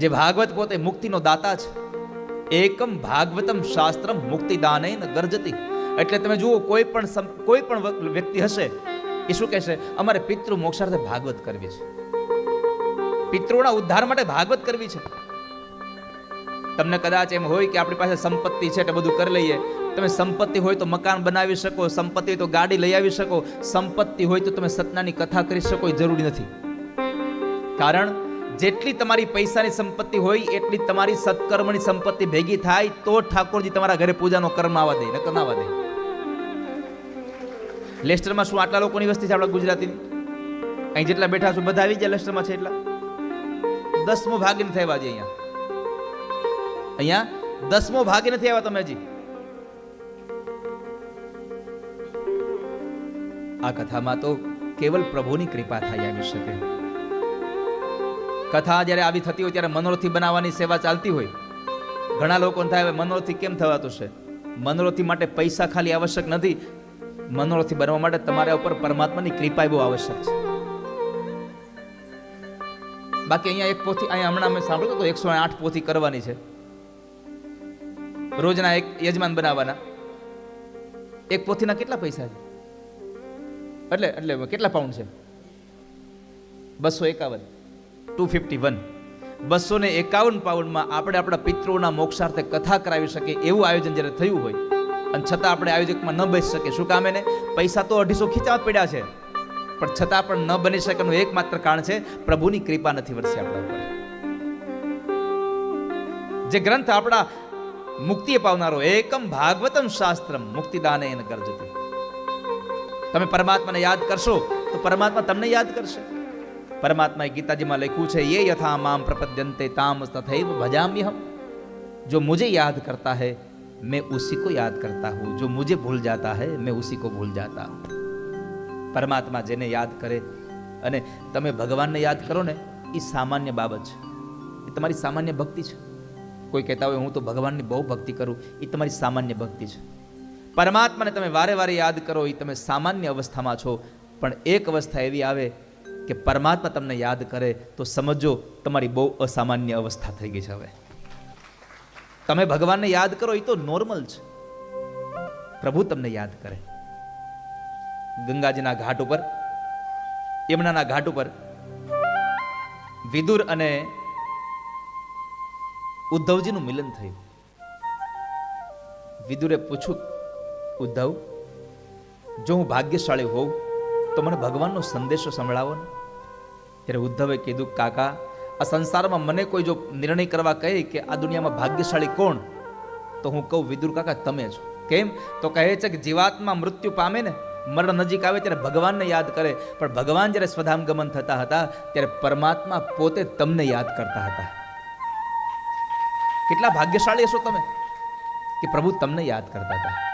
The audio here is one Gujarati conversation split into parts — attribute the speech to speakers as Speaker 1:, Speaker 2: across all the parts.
Speaker 1: જે ભાગવત પોતે મુક્તિનો દાતા છે. એકમ ભાગવતમ શાસ્ત્રમ મુક્તિદાનેન ગર્જતી. એટલે તમે જુઓ, કોઈ પણ કોઈ પણ વ્યક્તિ હશે, એ શું કહેશે? અમારે પિતૃ મોક્ષાર્થે ભાગવત કરવી છે. પિતૃના ઉદ્ધાર માટે ભાગવત કરવી છે. તમને કદાચ એમ હોય કે આપણી પાસે સંપત્તિ છે એટલે બધું કરી લઈએ. તમે સંપત્તિ હોય તો મકાન બનાવી શકો, સંપત્તિ હોય તો ગાડી લઈ આવી શકો. સંપત્તિ હોય તો તમે સતનાની કથા કરી શકો, એ જરૂરી નથી. કારણ જેટલી તમારી પૈસાની સંપત્તિ હોય, એટલી તમારી સત્કર્મની સંપત્તિ ભેગી થાય, તો ઠાકોરજી તમારા ઘરે પૂજાનો કર્મ આવવા દે, નકર આવવા દે. લેસ્ટરમાં શું આટલા લોકોની વસ્તી છે આપણા ગુજરાતીની? અહીં જેટલા બેઠા છો, બધા આવી ગયા લેસ્ટરમાં છે એટલા? દસમો ભાગ નથી આવ્યા જે અહીંયા. અહીંયા દસમો ભાગ નથી આવ્યા તમે હજી. આ કથામાં તો કેવલ પ્રભુની કૃપા થાય આવી શકે. કથા જ્યારે આવી થતી હોય ત્યારે મનોરથી બનાવવાની સેવા ચાલતી હોય. ઘણા લોકોને થાય, હવે મનોરથી કેમ થવાતું છે? મનોરથી માટે પૈસા ખાલી આવશ્યક નથી. મનોરથી બનવા માટે તમારા ઉપર પરમાત્માની કૃપા બહુ આવશ્યક છે. બાકી અહીંયા એક પોથી, અહીંયા હમણાં મેં સાંભળ્યું તો એકસો આઠ પોથી કરવાની છે. રોજના એક યજમાન બનાવવાના. એક પોથીના કેટલા પૈસા છે? એટલે એટલે, કેટલા પાઉન્ડ છે? બસો એકાવન. Two fifty one. બસો ને એકાવન પાઉન્ડમાં આપણે આપણા પિતૃઓના મોક્ષાર્થે કથા કરાવી શકીએ એવું આયોજન જ્યારે થયું હોય, અને છતાં આપણે આયોજકમાં ન બેસી શકીએ. શું કામ એને? પૈસા તો અઢીસો ખીચા પડ્યા છે. પણ છતાં પણ ન બની શકેનું એકમાત્ર કારણ છે, પ્રભુની કૃપા નથી વરસી આપણા ઉપર. જે ગ્રંથ આપણા મુક્તિ પાવનારો, એકમ ભાગવતમ શાસ્ત્રમ મુક્તિદાને એને કરજો તમે પરમાત્માને યાદ કરશો, તો પરમાત્મા તમને યાદ કરશે. પરમાત્માએ ગીતાજીમાં લખ્યું છે એ યથા મામ પ્રપદ્યંતે તામ તથૈવ ભજામ્યહમ. જો મુજે યાદ કરતા હૈ, મેં ઉસી કો યાદ કરતા હું. જો મુજે ભૂલ જાતા હૈ, મેં ઉસી કો ભૂલ જાતા હું. પરમાત્મા જેને યાદ કરે, અને તમે ભગવાનને યાદ કરો ને એ સામાન્ય બાબત છે. એ તમારી સામાન્ય ભક્તિ છે. કોઈ કહેતા હોય, હું તો ભગવાનની બહુ ભક્તિ કરું. એ તમારી સામાન્ય ભક્તિ છે. પરમાત્માને તમે વારે વારે યાદ કરો એ તમે સામાન્ય અવસ્થામાં છો. પણ એક અવસ્થા એવી આવે કે પરમાત્મા તમને યાદ કરે તો સમજો, તમારી બહુ અસામાન્ય અવસ્થા થઈ ગઈ છે હવે. તમે ભગવાનને યાદ કરો, એ તો નોર્મલ છે. પ્રભુ તમને યાદ કરે. ગંગાજીના ઘાટ ઉપર, યમુનાના ઘાટ ઉપર વિદુર અને ઉદ્ધવજીનું મિલન થયું. વિદુરે પૂછ્યું, ઉદ્ધવ, જો હું ભાગ્યશાળી હોઉં તો મને ભગવાનનો સંદેશો સંભળાવો ને. ત્યારે ઉદ્ધવે કીધું, કાકા, આ સંસારમાં મને કોઈ જો નિર્ણય કરવા કહે કે આ દુનિયામાં ભાગ્યશાળી કોણ, તો હું કહું, વિદુર કાકા, તમે છો કેમ? તો કહે છે કે જીવાત્મા મૃત્યુ પામે ને, મરણ નજીક આવે ત્યારે ભગવાનને યાદ કરે. પણ ભગવાન જ્યારે સ્વધામ ગમન થતા હતા, ત્યારે પરમાત્મા પોતે તમને યાદ કરતા હતા. કેટલા ભાગ્યશાળી હશો તમે, કે પ્રભુ તમને યાદ કરતા હતા.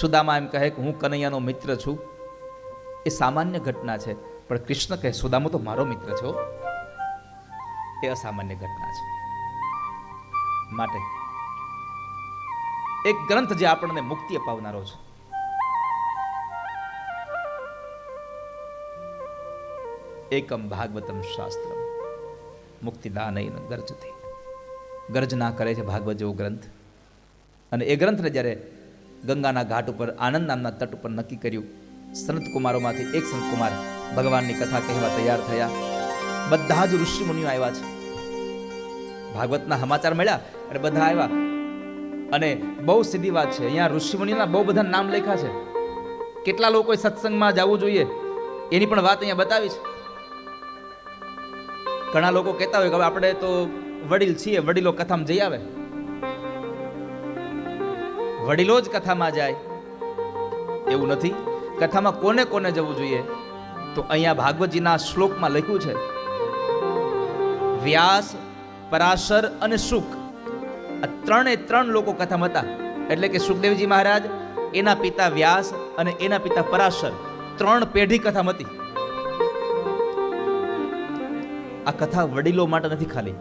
Speaker 1: સુદામા એમ કહે કે હું કનૈયાનો મિત્ર છું. એ સામાન્ય ઘટના છે. પણ કૃષ્ણ કહે, સુદામો તો મારો મિત્ર છો એ અસામાન્ય ઘટના છે. માટે એક ગ્રંથ જે આપણને મુક્તિ અપાવનારો છે. એકમ ભાગવતમ શાસ્ત્રમ. મુક્તિદાનૈન ગર્જતે. ગર્જના કરે છે ભાગવત જેવો ગ્રંથ. અને એ ગ્રંથને જ્યારે ગંગાના ઘાટ ઉપર, આનંદ નામના તટ ઉપર નક્કી કર્યું. સંત કુમારોમાંથી એક સંત કુમાર ભગવાનની કથા કહેવા તૈયાર થયા. બધા જ ઋષિ મુનિઓ આવ્યા છે. ભાગવતના સમાચાર મળ્યા અને બધા આવ્યા. અને બહુ સીધી વાત છે, અહીંયા ઋષિ મુનિના બહુ બધા નામ લખ્યા છે. કેટલા લોકોએ સત્સંગમાં જવું જોઈએ, એની પણ વાત અહીંયા બતાવી છે. ઘણા લોકો કહેતા હોય કે આપણે તો વડીલ છીએ, વડીલો કથામાં જઈ આવે. વડીલો જ કથામાં જાય. એવું નથી. કથામાં કોને કોને જવું જોઈએ? તો અહીંયા ભાગવતજીના શ્લોકમાં લખ્યું છે. વ્યાસ, પરાશર અને શુક આ ત્રણે ત્રણ લોકો કથામાં હતા. એટલે કે સુખદેવજી મહારાજ, એના પિતા વ્યાસ અને એના પિતા પરાશર. ત્રણ પેઢી કથામાં હતી. આ કથા વડીલો માટે નથી ખાલી.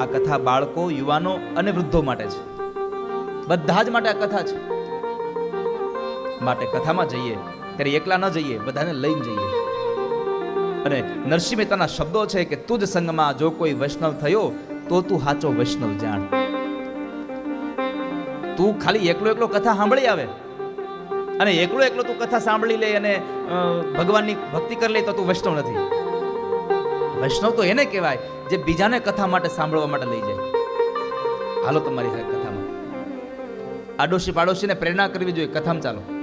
Speaker 1: આ કથા બાળકો, યુવાનો અને વૃદ્ધો માટે છે. બધા જ માટે આ કથા છે. માટે કથામાં જઈએ, ત્યારે એકલા ન જઈએ, બધાને લઈને જઈએ. અને નરસિંહ મહેતાના શબ્દો છે કે તું જ સંગમાં જો કોઈ વૈષ્ણવ થયો, તો તું સાચો વૈષ્ણવ જાણ. તું ખાલી એકલો એકલો કથા સાંભળી આવે. અને એકલો એકલો તું કથા સાંભળી લે અને ભગવાનની ભક્તિ કરી લે તો તું વૈષ્ણવ નથી. વૈષ્ણવ તો એને કહેવાય, જે બીજાને કથા માટે સાંભળવા માટે લઈ જાય. હાલો તમારી કથામાં આડોશી પાડોશીને પ્રેરણા કરવી જોઈએ. કથામાં ચાલો.